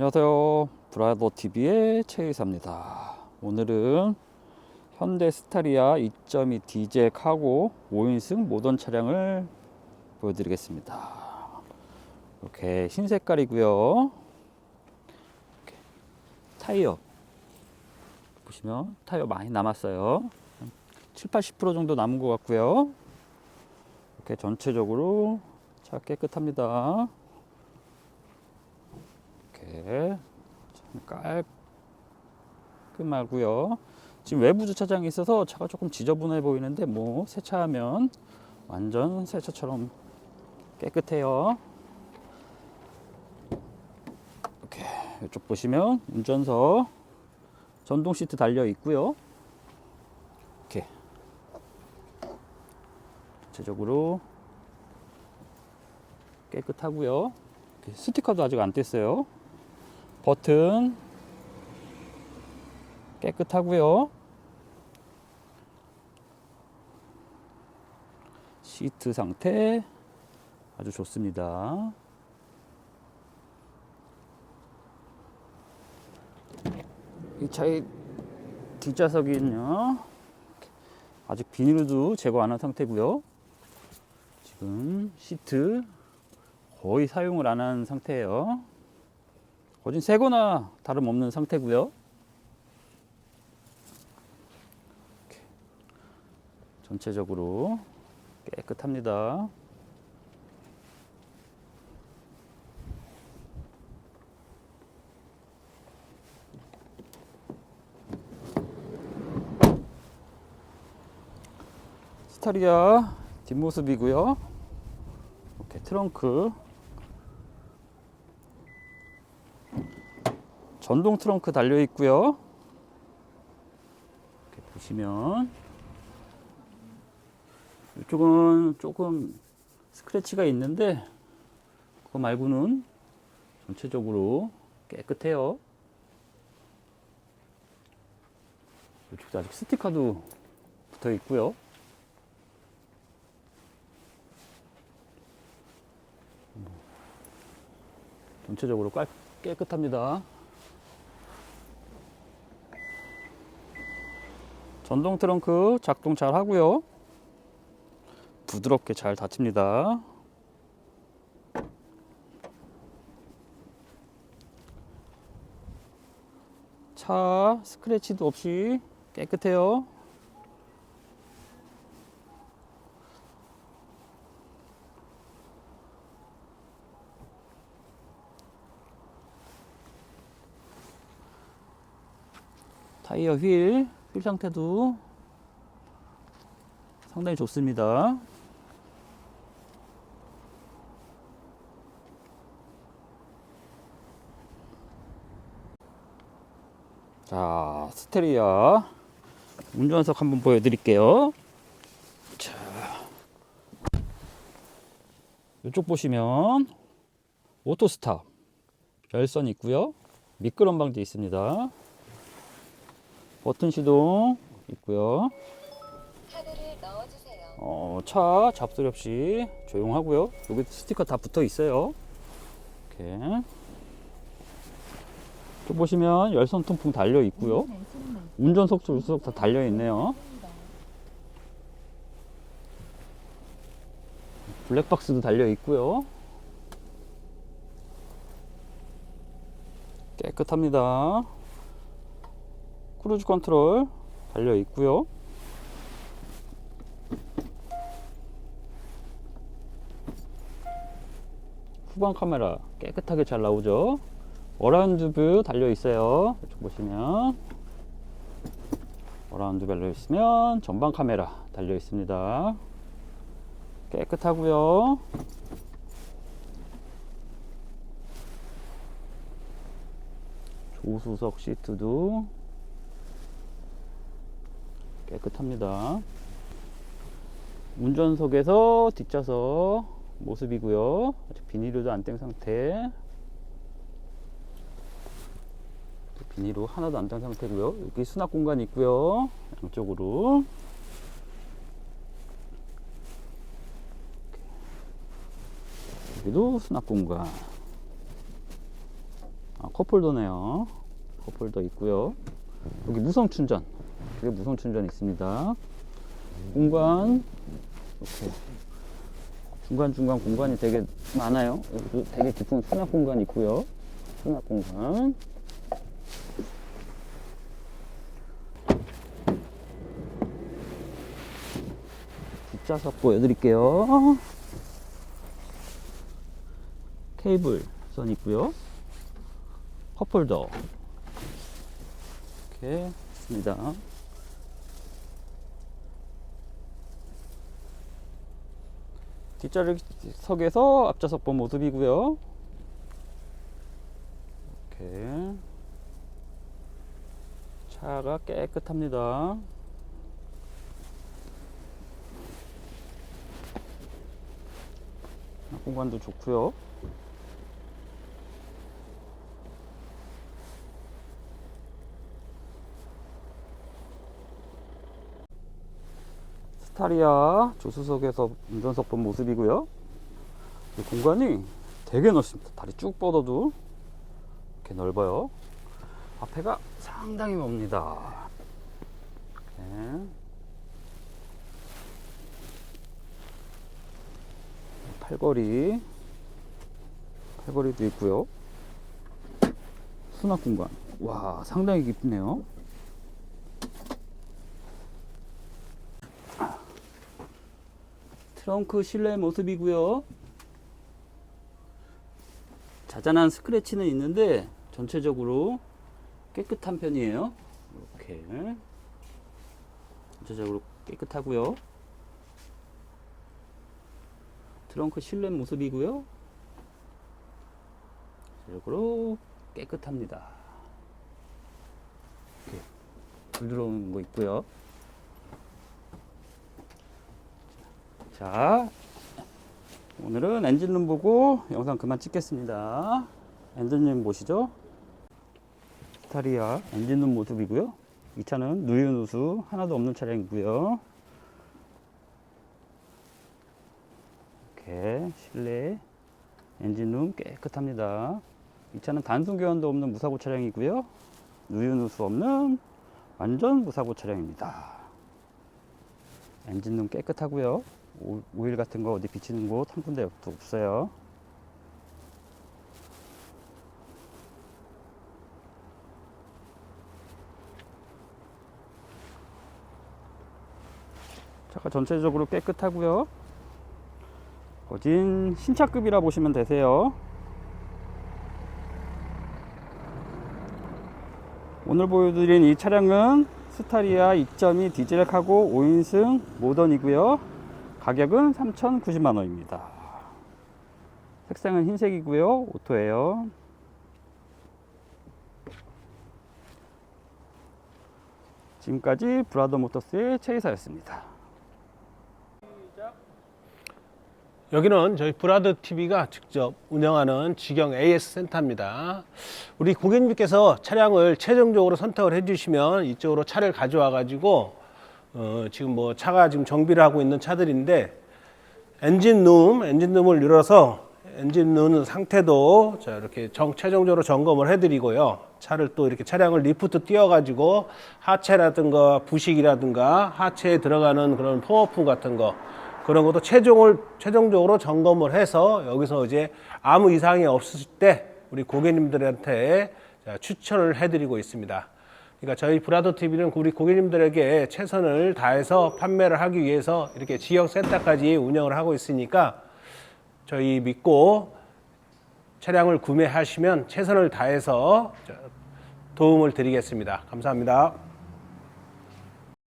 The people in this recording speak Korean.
안녕하세요. 브라더 TV의 최의사입니다. 오늘은 현대 스타리아 2.2 디젤 카고 5인승 모던 차량을 보여드리겠습니다. 이렇게 흰 색깔이고요. 이렇게 타이어 보시면 타이어 많이 남았어요. 한 7, 80% 정도 남은 것 같고요. 이렇게 전체적으로 차 깨끗합니다. 이렇게 참 깔끔하고요. 지금 외부 주차장이 있어서 차가 조금 지저분해 보이는데 뭐 세차하면 완전 새 차처럼 깨끗해요. 이렇게 이쪽 보시면 운전석 전동 시트 달려 있고요. 이렇게 전체적으로 깨끗하고요. 스티커도 아직 안 뗐어요. 버튼 깨끗하고요. 시트 상태 아주 좋습니다. 이 차의 뒷좌석은요. 아직 비닐도 제거 안 한 상태고요. 지금 시트 거의 사용을 안 한 상태예요. 거진 새거나 다름없는 상태고요. 전체적으로 깨끗합니다. 스타리아 뒷모습이고요. 이렇게 트렁크 전동 트렁크 달려 있고요. 이렇게 보시면 이쪽은 조금 스크래치가 있는데 그거 말고는 전체적으로 깨끗해요. 이쪽도 아직 스티커도 붙어 있고요. 전체적으로 깔, 깨끗합니다. 전동 트렁크 작동 잘 하고요. 부드럽게 잘 닫힙니다. 차 스크래치도 없이 깨끗해요. 타이어 휠, 휠 상태도 상당히 좋습니다. 자, 스테리아 운전석 한번 보여드릴게요. 자, 이쪽 보시면 오토 스탑 열선 있고요. 미끄럼 방지 있습니다. 버튼 시동 있고요. 어, 차 잡소리 없이 조용하고요. 여기 스티커 다 붙어 있어요. 이렇게. 또 보시면 열선 통풍 달려 있고요. 운전석 조수석 다 달려 있네요. 블랙박스도 달려 있고요. 깨끗합니다. 크루즈 컨트롤 달려 있고요. 후방 카메라 깨끗하게 잘 나오죠. 어라운드 뷰 달려 있어요. 이쪽 보시면 어라운드 뷰 달려 있으면 전방 카메라 달려 있습니다. 깨끗하고요. 조수석 시트도 깨끗합니다. 운전석에서 뒷좌석 모습이고요. 아직 비닐도 안 뗀 상태. 비닐로 하나도 안 뗀 상태고요. 여기 수납 공간이 있고요. 양쪽으로. 여기도 수납 공간. 아, 컵홀더네요. 컵홀더 있고요. 여기 무선 충전. 여기 무선 충전 있습니다. 공간 이렇게 중간 중간 공간이 되게 많아요. 여기도 되게 깊은 수납 공간 있고요. 수납 공간. 뒷좌석 보여드릴게요. 케이블 선 있고요. 컵홀더 이렇게 있습니다. 뒷좌석에서 앞좌석 본 모습이고요. 이렇게 차가 깨끗합니다. 공간도 좋고요. 스타리아 조수석에서 운전석 본 모습이고요. 이 공간이 되게 넓습니다. 다리 쭉 뻗어도 이렇게 넓어요. 앞에가 상당히 멉니다. 이렇게. 팔걸이 팔걸이도 있고요. 수납 공간. 와, 상당히 깊네요. 트렁크 실내 모습이고요. 자잘한 스크래치는 있는데 전체적으로 깨끗한 편이에요. 이렇게 전체적으로 깨끗하고요. 트렁크 실내 모습이고요. 전체적으로 깨끗합니다. 이렇게 불 들어오는 거 있고요. 자, 오늘은 엔진룸 보고 영상 그만 찍겠습니다. 엔진룸 보시죠. 스타리아 엔진룸 모습이고요. 이 차는 누유누수 하나도 없는 차량이고요. 이렇게 실내 엔진룸 깨끗합니다. 이 차는 단순 교환도 없는 무사고 차량이고요. 누유누수 없는 완전 무사고 차량입니다. 엔진룸 깨끗하고요. 오- 오일 같은 거 어디 비치는 곳 한 군데도 없어요. 차가 전체적으로 깨끗하고요. 거진 신차급이라 보시면 되세요. 오늘 보여드린 이 차량은 스타리아 2.2 디젤 카고 5인승 모던이고요. 가격은 3,090만 원입니다. 색상은 흰색이고요. 오토예요. 지금까지 브라더 모터스의 최이사였습니다. 여기는 저희 브라더 TV가 직접 운영하는 직영 AS 센터입니다. 우리 고객님께서 차량을 최종적으로 선택을 해주시면 이쪽으로 차를 가져와 가지고 어, 지금 뭐 차가 지금 정비를 하고 있는 차들인데 엔진 룸, 엔진 룸을 열어서 엔진 넣는 상태도 자 이렇게 정, 최종적으로 점검을 해드리고요. 차를 또 이렇게 차량을 리프트 띄워가지고 하체라든가 부식이라든가 하체에 들어가는 그런 포어품 같은 거 그런 것도 최종을 최종적으로 점검을 해서 여기서 이제 아무 이상이 없을 때 우리 고객님들한테 자, 추천을 해드리고 있습니다. 그러니까 저희 브라더 TV는 우리 고객님들에게 최선을 다해서 판매를 하기 위해서 이렇게 지역 센터까지 운영을 하고 있으니까 저희 믿고 차량을 구매하시면 최선을 다해서 도움을 드리겠습니다. 감사합니다.